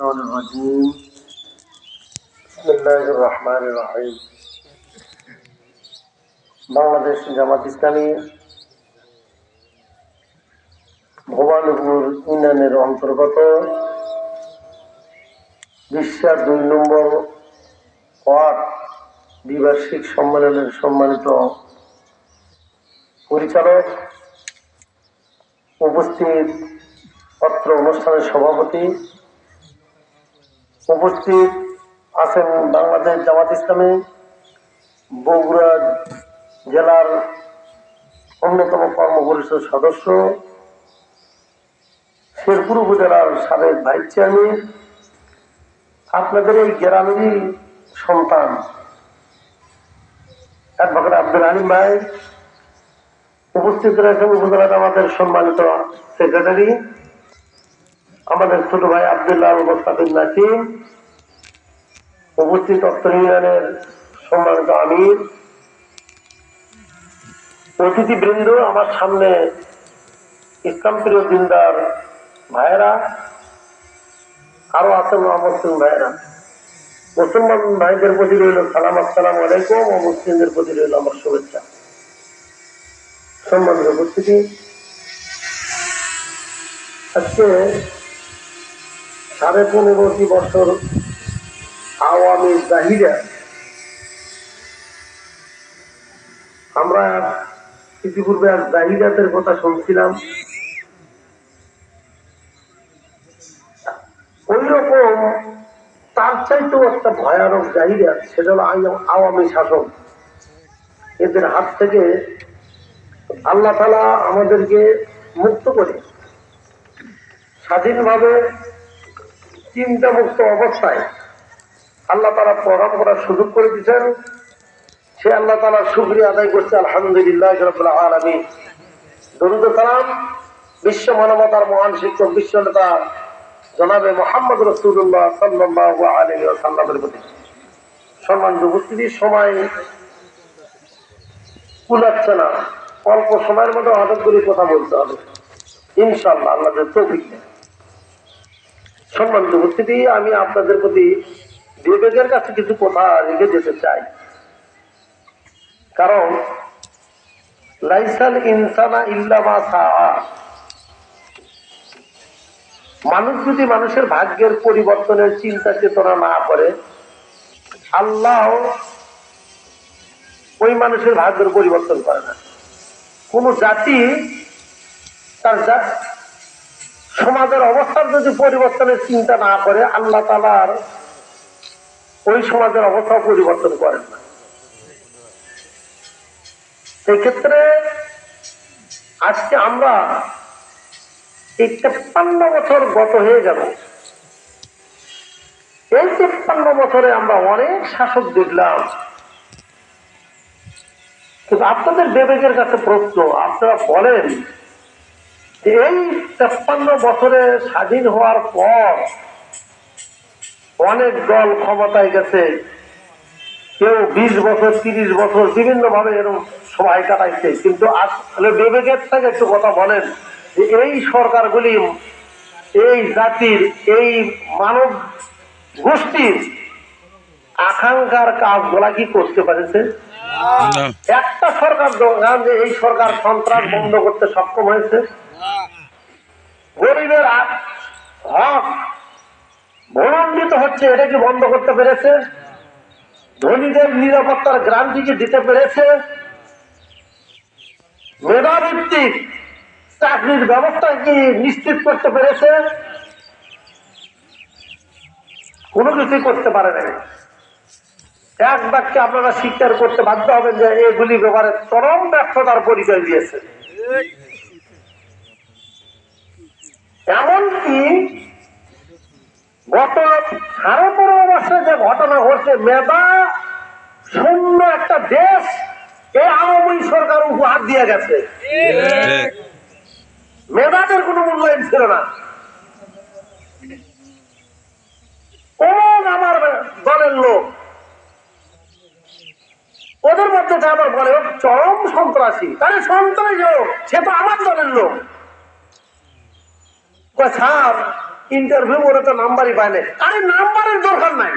الشيطان الرجيم بسم الله الرحمن الرحيم বাংলাদেশ জামাত ইসলামী ভবানীপুর ইউনিয়নের অন্তর্গত বিশ্বের দুই নম্বর ওয়ার্ড দ্বিবার্ষিক সম্মেলনের সম্মানিত পরিচালক উপস্থিত পত্র অনুষ্ঠানের সভাপতি উপস্থিত আছেন বাংলাদেশ জামাত ইসলামী, বগুড়া জেলার অন্যতম কর্ম পরিষদ সদস্য, শেরপুর উপজেলার সাবেক ভাইস চেয়ারম্যান, আপনাদের এই গ্রামেরই সন্তান, অ্যাডভোকেট আব্দুল আলিম ভাই, উপস্থিত রয়েছেন উপজেলার আমাদের সম্মানিত সেক্রেটারি। আমাদের ছোট ভাই আবদুল্লাহ মোস্তাফিজ নাসিম উপস্থিত অত্তর ইউনিয়নের সম্মানিত আমির, অতিথিবৃন্দ, আমার সামনে ইসলাম প্রিয় দিনদার ভাইয়েরা, আরও আছেন মুসলিম ভাইয়েরা। মুসলমান ভাইদের প্রতি রইল সালাম, আসসালাম আলাইকুম, ও মুসলিমদের প্রতি রইল আমার শুভেচ্ছা। সম্মানিত উপস্থিতি। আজকে সাড়ে পনেরোটি বছর আওয়ামী জাহিরা। আমরা ইতিপূর্বে আর জাহিরাতের কথা শুনছিলাম। ওই রকম তার চাইতেও একটা ভয়ানক জাহিরাত সেটা হলো আওয়ামী শাসন এদের হাত থেকে আল্লাহ তালা আমাদেরকে মুক্ত করে, স্বাধীনভাবে চিন্তা মুক্ত অবস্থায় আল্লাহ তারা প্রোগ্রাম করার সুযোগ করে দিচ্ছেন সে আল্লাহ তালার শুক্রিয়া আদায় করছে, আলহামদুলিল্লাহ আলমী দরুদ বিশ্ব মানবতার মহান শিক্ষক, বিশ্ব নেতা জনাবে মোহাম্মদ রসুল্লাহ সাল্লাহ আলী সাল্লামের প্রতি। সম্মানিত উপস্থিতি, সময় কুলাচ্ছে না। অল্প সময়ের মধ্যে হঠাৎ করে কথা বলতে হবে। ইনশাল্লাহ আল্লাহদের তৌফিক দেন। সম্মানিত উপস্থিতি আমি আপনাদের প্রতি বিবেকের কাছে কিছু কথা রেখে যেতে চাই। কারণ, লাইসাল ইনসানা ইল্লামা মানুষ যদি মানুষের ভাগ্যের পরিবর্তনের চিন্তা চেতনা না করে, আল্লাহ ওই মানুষের ভাগ্যের পরিবর্তন করে না। কোন জাতি তার সমাজের অবস্থার যদি পরিবর্তনের চিন্তা না করে, আল্লাহ তালার ওই সমাজের অবস্থা পরিবর্তন করেন না। সেই ক্ষেত্রে আজকে আমরা এই তেপ্পান্ন বছর গত হয়ে যাবে। এই তেপ্পান্ন বছরে আমরা অনেক শাসক দেখলাম। কিন্তু আপনাদের বিবেকের কাছে প্রশ্ন, আপনারা বলেন এই তেপ্পান্ন বছরে স্বাধীন হওয়ার পর অনেক দল ক্ষমতায় গেছে। কেউ বিশ বছর তিরিশ বছর বিভিন্ন ভাবে এরকম সময় কাটাইছে। কিন্তু আসলে বিবেকের থেকে একটু কথা বলেন যে এই সরকারগুলি এই জাতির এই মানব গোষ্ঠীর আকাঙ্ক্ষার কাজগুলা কি করতে পারেছে? একটা সরকার দোকান যে এই সরকার সন্ত্রাস বন্ধ করতে সক্ষম হয়েছে। গরিবের হক ভলম্বিত হচ্ছে, এটা কি বন্ধ করতে পেরেছে? ধনীদের নিরাপত্তার গ্রান্টি কি দিতে পেরেছে? মেধাভিত্তিক চাকরির ব্যবস্থা কি নিশ্চিত করতে পেরেছে? কোনো কিছুই করতে পারে নাই। এক বাক্যে আপনারা স্বীকার করতে বাধ্য হবেন যে এগুলি ব্যাপারে চরম ব্যর্থতার পরিচয় দিয়েছে। এমনকি গত সাড়ে পনেরো বছরে যে ঘটনা ঘটছে, মেধা শূন্য একটা দেশ এই আওয়ামী সরকার উপহার দিয়ে গেছে। মেধাদের কোনো মূল্যায়ন ছিল না। আমার দলের লোক, ওদের মধ্যে যে আমার বলে, চরম সন্ত্রাসী, তাহলে সন্ত্রাসী হোক সে তো আমার দলের লোক। ইন্টারভিউ ওরা তো নাম্বারই পায় নাই। আরে নাম্বারের দরকার নাই।